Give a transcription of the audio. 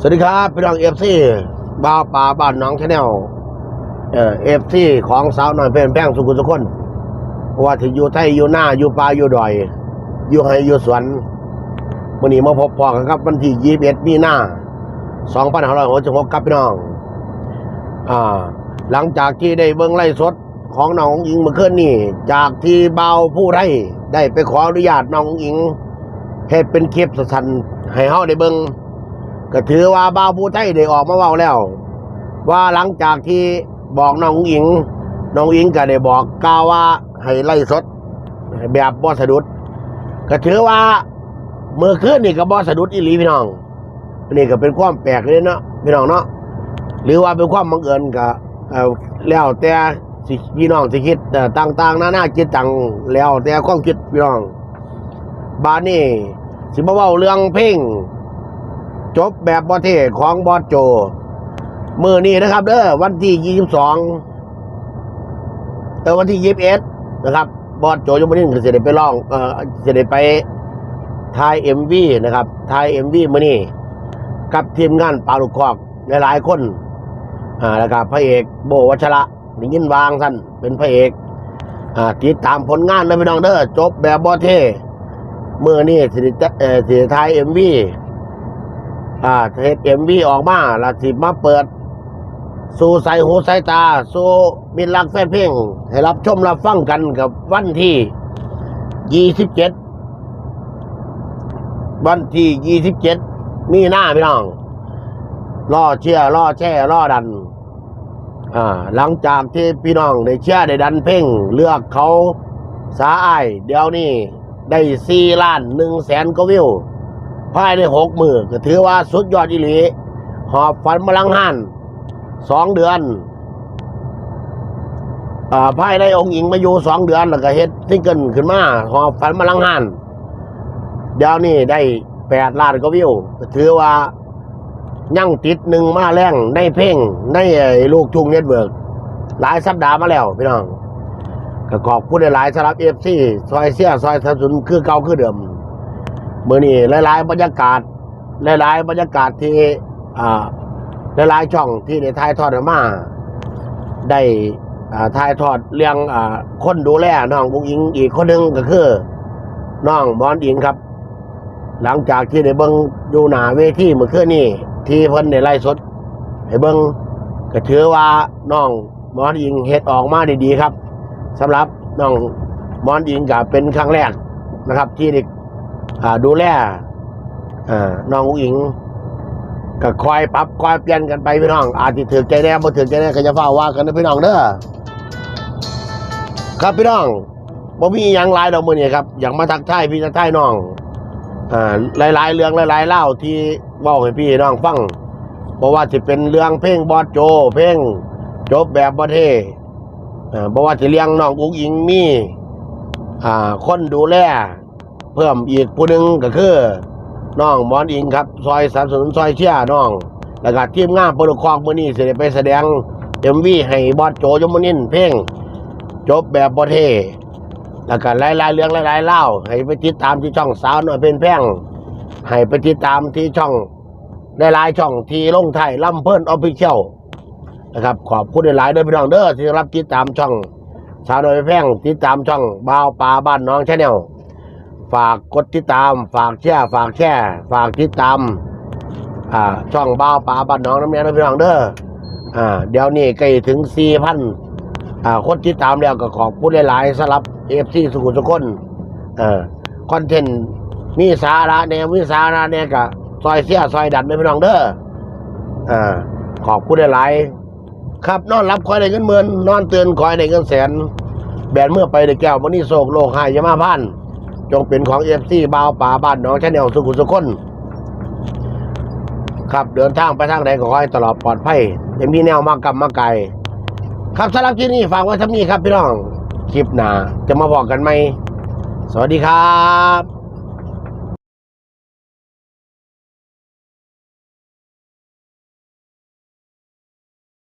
สวัสดีครับพี่น้องเอฟซีบ้าวป่าบ้านน้องชาแนลเอฟซีของสาวหน่อยเป็นแป้งสุขุมสุคนว่าที่อยู่ไทยอยู่หน้าอยู่ป่าอยู่ดอย อยู่ไห้อยู่สวนวันนี้มาพบพอกันครับวันที่ยี่สิบเอ็ดมีนาสองพันห้าร้อยหกสิบหกครับพี่น้อง อ่า หลังจากที่ได้เบิ้งไล่สดของน้องอิงเมื่อคืนนี่ จากที่เบาวผู้ไทยได้ไปขออนุญาตน้องอิงเฮ็ดเป็นคลิปสั้นให้เฮาได้เบิ้ง ก็ถือว่าบ่าวผู้ไทยได้ออกมาเว้าแล้ว ว่าหลังจากที่บอกน้องอิงน้องอิงก็ได้บอกกล่าวว่าให้ไล่สด แบบบ่สะดุด ก็ถือว่าเมื่อคืนนี่ก็บ่สะดุดอีหลีพี่น้องนี่ก็เป็นความแปลกเลยเนาะพี่น้องเนาะหรือว่าเป็นความบังเอิญก็แล้วแต่สิพี่น้องสิคิดเอ่ต่างๆนานาจิตจังแล้วแต่ความคิดพี่น้องบานนี้สิบ่เว้าเรื่องเพลง จบแบบบอเทของบอสโจ มือนี้นะครับเด้อวันที่ยี่สิบสองเออวันที่ยี่สิบเอ็ดนะครับ บอสโจยมนินทร์ก็จได้ไปร้องเออจะได้ไปถ่ายเอ็มวีนะครับถ่ายเอ็มวีมือนี้กับทีมงานปลาลูกคอกหลายๆคนอ่าแล้วก็พระเอกโบวัชระได้ยินวางท่านเป็นพระเอกอ่าติดตามผลงานเลยพี่น้องเด้อจบแบบบอเทมือนี้สิได้เอ่อสิได้ถ่ายเอ็มวี อ่าเทศเอ็มวีออกมาล้วสิมาเปิด สู่ใส่หูใส่ตา สู่มิตรรักแฟนเพลงให้รับชมรับฟังกันกับวันที่ยี่สิบเจ็ดวันที่ยี่สิบเจ็ดมีหน้าพี่น้องล่อเชื่อล่อแช่ล่อดัน อ่า หลังจากที่พี่น้องได้เชื่อได้ดันเพ่ง เลือกเขาสาอ้ายเดี๋ยวนี้ได้สี่ล้านหนึ่งแสนกว่าวิว ภายในหกมือก็ถือว่าสุดยอดอีหลี หอบฝันมาลังหันสองเดือนอ่าภายในองค์หญิงมาอยู่สองเดือนแล้วก็เฮ็ดซิงเกิลขึ้นมาหอบฝันมาลังหันเดี๋ยวนี้ได้แปดล้านกวิวก็ถือว่ายังติดหนึ่งมาแรงในเพลงในไอ้ลูกทุ่งเน็ตเวิร์กหลายสัปดาห์มาแล้วพี่น้องก็ขอบคุณหลายสำหรับเอฟซีซอยเสียซอยสนับสนุนคือเก่าคือเดิม มื่อนี้หลายๆ บรรยากาศหลายๆ บรรยากาศที่อ่าหลายๆช่องที่ได้ถ่ายทอดมาได้อ่าถ่ายทอดเรื่องอคนดูแลน้องบุงอิงอีกคนหนึ่งก็คือน้องบอนอิงครับ หลังจากที่ได้เบิ้งอยู่หนาเวทีเมื่อคืนนี้ที่เพิ่นได้ไล่สดให้เบิ้งก็ถือว่าน้องมอนอิงเฮ็ดออกมาได้ดีครับสำหรับน้องมอนอิงก็เป็นครั้งแรกนะครับ ที่ได้ ดูแลอ่าน้องอุ๋งอิงก็คอยปรับคอยเปลี่ยนกันไปพี่น้อง อาจจะถือใจแน่บ่ถือใจแน่ก็จะเฝ้าว่ากันนะพี่น้องเด้อครับพี่น้องบ่มีหยังหลายดอกมือนี้ครับอยากมาทักทายพี่ทักทายน้องอ่าหลายๆเรื่องหลายๆเล่าที่เว้าให้พี่น้องฟังเพราะว่าสิเป็นเรื่องเพลงบอสโจ เพลงจบแบบบ่เท่อ่าบ่ว่าสิเลี้ยงน้องอุ๋งอิงมีอ่าคนดูแล เพิ่มอีกผู้หนึ่งก็คือน้องมอนอิงครับ ซอยสนับสนุนซอยเชียน้องแล้วก็ทีมงานปรคองมือนี้สิได้ไปแสดงเอ็มวีให้บอสโจยมนินเพลงจบแบบบอเทแล้วก็หลายๆเรื่องหลายๆเล่าให้ไปติดตามที่ช่องสาวหน่อยเป็นแพ่งให้ไปติดตามที่ช่องหลายๆช่องที่ลงไทยล่ำเพิ่นออฟฟิเชียลนะครับขอบคุณหลายๆด้วยพี่น้องเด้อที่รับติดตามช่องสาวหน่อยเป็นแพงติดตามช่องบ่าวปลาบ้านน้องชาแนล ฝากกดติดตาม ฝากแชร์ฝากแชร์ฝากติดตามอ่าช่องบ้าวป่าบ้านน้องน้ำเนียนะพี่น้องเด้ออ่าเดี๋ยวนี้ใกล้ถึงสี่พันอ่าคนติดตามแล้วก็ขอบคุณหลายๆสำหรับเอฟซีสุขุมสุขคนเอ่าคอนเทนต์มีสาระแนวมีสาระแนวกับซอยเสียซอยดันนะพี่น้องเด้ออ่าขอบคุณหลายๆครับนอนรับคอยได้เงินหมื่นนอนเตื่นคอยได้เงินแสน แบนเมื่อไปได้แก้วมันนี่โศกโลกหายยามาพัน จงเป็นของเอฟซีบาวป่าบ้านน้องชาแนลสุขุสุขคนครับเดินทางไปทางใดก็ขอให้ตลอดปลอดภัยจะมีแนวมากกับมาไกลครับสำหรับที่นี่ฝากไว้ทำนี้ครับพี่น้อง คลิปหน้าจะมาบอกกันไหม สวัสดีครับ